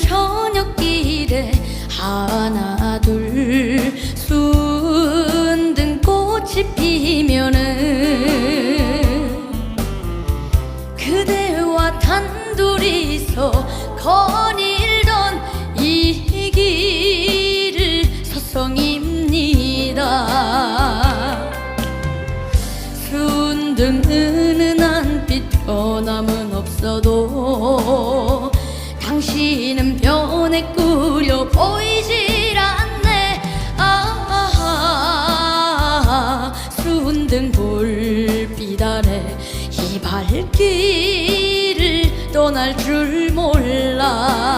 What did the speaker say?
저녁길에 하나 둘 순든 꽃이 피면은 그대와 단둘이서 거닐던 이 길을 서성입니다. 순등 은은한 빛 변함은 없어도 꾸려 보이질 않네. 아 순등 불빛 아래 이 발길을 떠날 줄 몰라